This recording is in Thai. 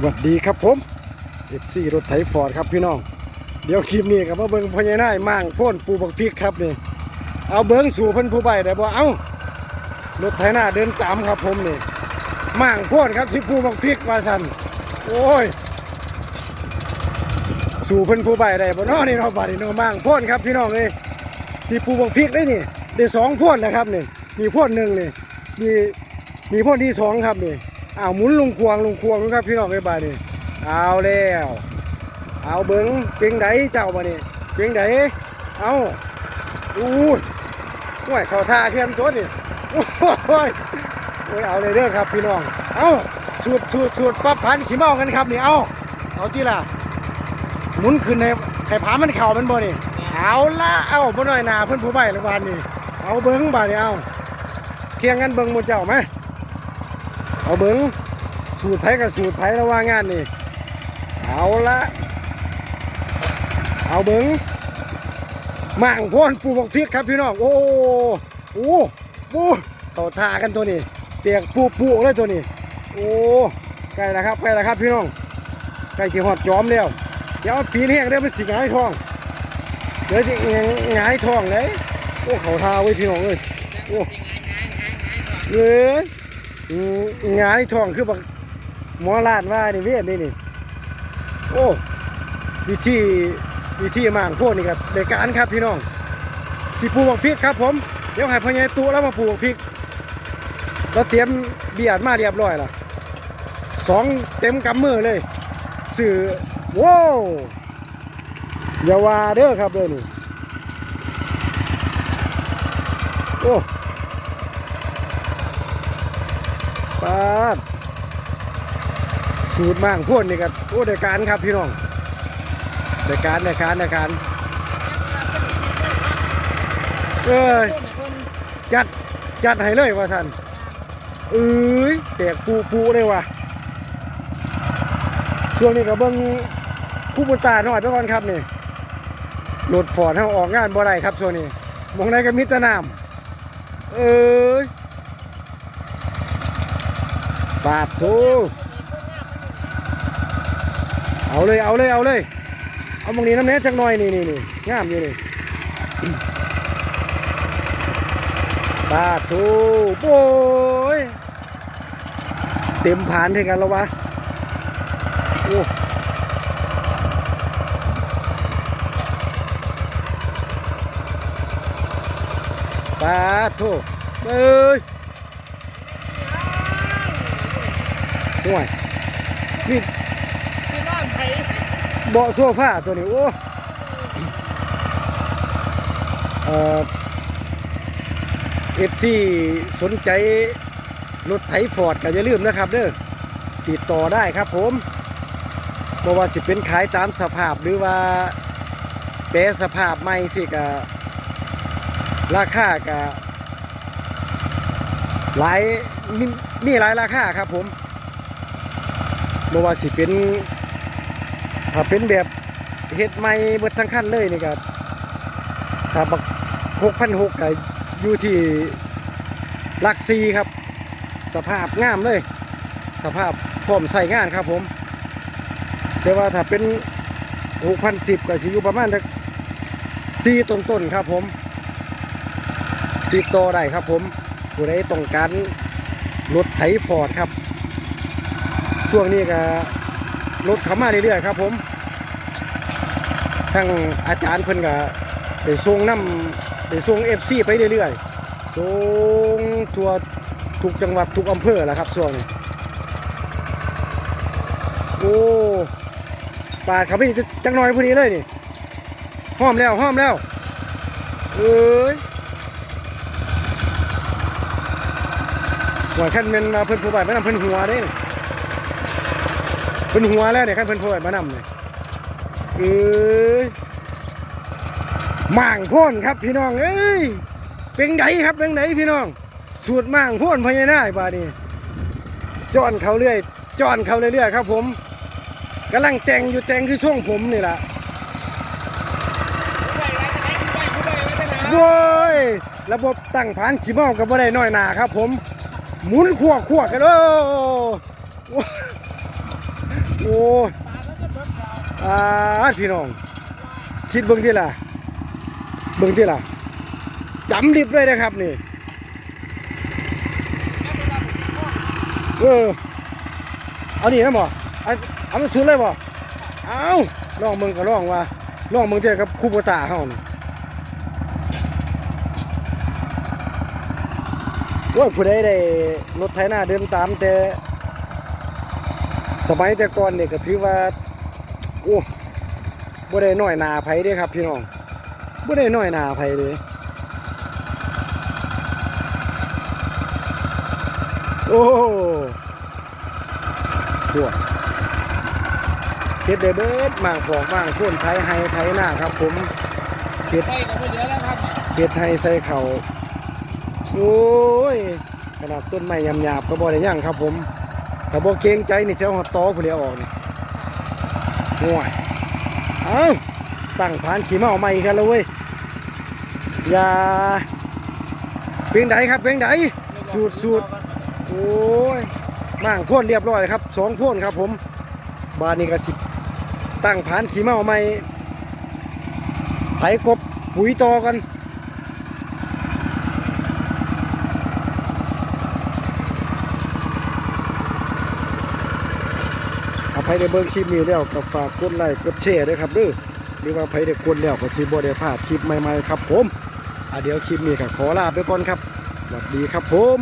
สวัสดีครับผมเอฟซีรถไถฟอร์ดครับพี่น้อง เดี๋ยวคลิปนี้กับมาเบิ้งพญานาคมั่งพ่นปูบักพริกครับนี่ เอาเบิ้งสู่พิ่นผู้ใบได้บ่เอารถไถหน้าเดินตามครับผมนี่มั่งพ่นครับที่ปูบักพริกมาสันโอ้ย สู่พิ่นผู้ใบได้บ่เนาะนี่เนาะบาดนี้เนาะมั่งพ่นครับพี่น้องเอ้ยที่ปูบักพริกได้นี่ได้สองพ่นนะครับนี่มีพ่นหนึ่งนี่มีมีพ่นที่สองครับนี่ อ้าวหมุนลุงควงลุงควงครับพี่น้องไอ้บ้านนี่เอาแล้วเอาเบิ้งเพียงไดเจ้ามานี่เพียงไดเอาอู้ห่วยเขาท่าเทียมตัวนี่โอ้ยโอ้ยเอาเลยเด้อครับพี่น้องเอาสูดสูดสูดปั๊บพันขี้เมากันครับนี่เอาเอาที่ล่ะหมุนขึ้นในไข่ผามันเข่ามันบ่นี่เอาละเอาบ่น้อยนาเพิ่อนผู้ใบละวันนี่เอาเบิ้งบานี่เอาเทียงกันเบิ้งหมดเจ้าไหม เอาเบิ้งสูตรไผกับสูตรไประหว่างงานนี่ เอาละเอาเบิ้งมั่งพ่นปูบักพริกครับพี่น้อง โอ้โอ้ปูต่อทากันตัวนี้ เตียกปูปูเลยตัวนี้ โอ้ใกล้แล้วครับใกล้แล้วครับพี่น้องใกล้จะหอดจอมแล้ว เดี๋ยวปีนแห้งได้มันสิหงายทอง เดี๋ยวจะงายทองเลย โอ้เขาทาไว้พี่น้องเลยโอ้เอ้ยอืม งานที่ทองคือบักหมอลาดว่านี่เวียนนี่นี่ โอ้วิธีวิธีมางโพดนี่ครับเด็การครับพี่น้องสีปูบักพริกครับ ผม เดี๋ยวให้พ่อใหญ่ตู้แล้วมาปูบักพริกเราเตรียมเบียดมาเรียบร้อยแล้วสองเต็มกำมือเลยสื่อว้าวอย่าว่าเด้อครับเด้อนี่โอ้ ปาด สูตรมั่งพ่นนี่ครับโอ้ได้การครับพี่น้องได้การได้การได้การเอ้ยจัดจัดให้เลยว่าท่านเอ้ยแตกปูปูเลยว่ะช่วงนี้ก็เบิ่งคู่บุญตาหน่อยไปก่อนครับนี่รถฟอร์ดเขาออกงานบ่ได้ครับช่วงนี้มองไหนก็มิตรน้ำเอ้ยปาดโถ เอาเลยเอาเลยเอาเลย เอาบางนี้น้ำเนี้ยจักหน่อยนี่นี่นี่งามอยู่นี่ปาดโถโอ้ยเต็มผ่านเท่ากันแล้ววะโอ้ปาดโถเอ้ยห่วยนี่ที่นอนไผ เบาะโซฟาตัวนี้โอ้เอ่อฟซีสนใจรถไถฟอร์ดก็อย่าลืมนะครับเด้อติดต่อได้ครับผมเพราะว่าสิเป็นขายตามสภาพหรือว่าแปรสภาพใหม่สิกะราคากะหลายมีมีหลายราคาครับผมบ่ว่าสิเป็น ถ้าเป็นแบบเฮ็ดใหม่เบิดทั้งคันเลยนี่ก็ถ้าบัก6,600ก็อยู่ที่ลักซีครับ สภาพงามเลย สภาพพร้อมใส่งานครับผม แต่ว่าถ้าเป็น6,010ก็สิอยู่ประมาณสัก4ต้นๆครับผม ติดต่อได้ครับผมผู้ใดต้องการรถไถฟอร์ดครับ ช่วงนี้ก็ รถเข้ามาเรื่อยๆครับ ผมทั้งอาจารย์เพิ่นก็ไปส่งน้ำไปส่งเอฟซีไปเรื่อยๆส่งทั่วทุกจังหวัดทุกอำเภอแหละครับช่วงนี้โอ้ปาดเขาไปจังน่อยพอดีเลยนี่ห้อมแล้วห้อมแล้วเอ้ยหัวขั้นเป็นมาเพิ่นผู้ใบไม่นำเพิ่นหัวเด้ เป็นหัวแล้วเนี่ยขั้นเพิ่นโพดมานำเนี่ยเอ้ยม่างพ่นครับพี่น้องเอ้ยเป็นไงครับเป็นไงพี่น้อง สูตรม่างพ่นพญานาคบาดนี้จอนเขาเรื่อยจอนเขาเรื่อยๆครับ ผมกำลังแต่งอยู่แต่งคือช่วงผมนี่แหละโว้ยระบบตั้งผ่านขีเมากับบ่ได้น้อยหนาครับ ผม หมุนขั้วขั้วกันโอ้ โอ้ปาดแล้วก็เบิดเราอาพี่น้อง คิดเบิ่งที่ล่ะ เบิ่งที่ล่ะจำลิบเลยนะครับนี่ เออ เอานี่นะบ่เอาเอามันสุดเลยบ่เอาลองเบิ่งก็ลองว่าลองเบิ่งเท่กับคูโบตาเฮานี่โอ้ยผู้ใดได้รถไถนาเดินตามแต่ สมัยแต่ก่อนเนี่ยก็ถือว่าโอ้บ่ได้น้อยนาไผเด้ครับพี่น้องบ่ได้น้อยนาไผเด้โอ้ปวดเฮ็ดได้เบิดมากบอกมากโคนไทยไฮไทยหน้าครับ ผมเฮ็ดไปกับเฮ็ดไฮใส่เขาโอ้ยขนาดต้นไม้ยำหยาบก็บ่ได้ย่งครับผม ถ้าบ่เกรงใจนี่สิเอาหอดตอผู้เดียวออกนี่ห่วยเอาตั้งผานขี่มาใหม่กันแล้วเว้ยอย่าเพียงใดครับเพียงใดสูตรสูตรโอ้ยมั่างพ่นเรียบร้อยครับสองพ่นครับผม บานนี้ก็สิบตั้งผานขี่มาใหม่ไถกบปุ๋ยตอกัน ภัยได้เบิ้งคลิปนี้แล้วก็ฝากกดไลค์กดแชร์ด้วยครับด้อหรือว่าใครได้กดแล้วก็สิบ่ได้พลาดคลิปใหม่ๆครับผมอะเดี๋ยวคลิปนี้ก็ขอลาไปก่อนครับสวัสดีครับผม